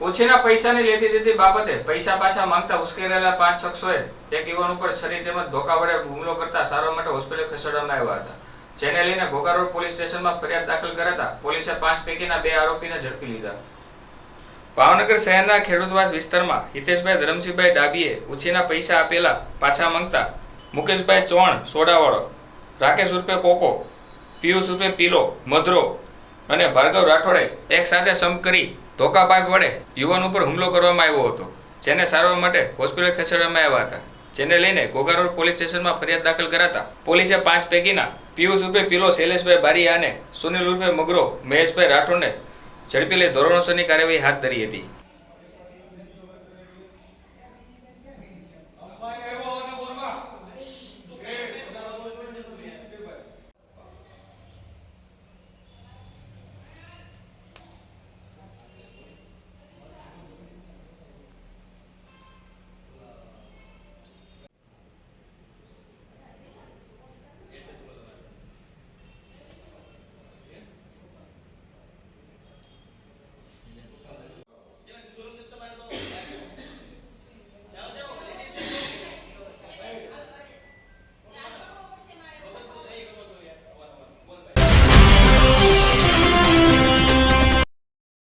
ઓછીના પૈસાની લેતી દીધી બાબતે પૈસા પાછા માંગતા ઉશ્કેરેલા પાંચ શખ્સોએ એક યુવાન ઉપર છરી તેમજ ધોકા વડે હુમલો કરતા સારવાર માટે હોસ્પિટલ ખસેડવામાં આવ્યા હતા. જેને લઈને ઘોઘા રોડ પોલીસ સ્ટેશનમાં ફરિયાદ દાખલ કરાતા પોલીસે પાંચ પૈકીના બે આરોપીને ઝડપી લીધા. ભાવનગર શહેરના ખેડૂતવાસ વિસ્તારમાં હિતેશભાઈ ધરમસિંહભાઈ ડાબીએ ઉછીના પૈસા આપેલા પાછા માંગતા મુકેશભાઈ ચૌહાણ સોડાવાળો, રાકેશ ઉર્ફે કોકો, પિયુષ ઉર્ફે પીલો, મધરો અને ભાર્ગવ રાઠોડે એક સાથે સંપ કરી પાઇપ વડે યુવાન ઉપર હુમલો કરવામાં આવ્યો હતો. જેને સારવાર માટે હોસ્પિટલ ખસેડવામાં આવ્યા હતા. જેને લઈને ઘોઘા પોલીસ સ્ટેશનમાં ફરિયાદ દાખલ કરાતા પોલીસે પાંચ પૈકીના પિયુષ ઉર્ફે પીલો શૈલેષભાઈ બારીયા અને સુનિલ ઉર્ફે મગરો મહેશભાઈ રાઠોડને ઝડપી લઈ ધોરણોસરની કાર્યવાહી હાથ ધરી હતી.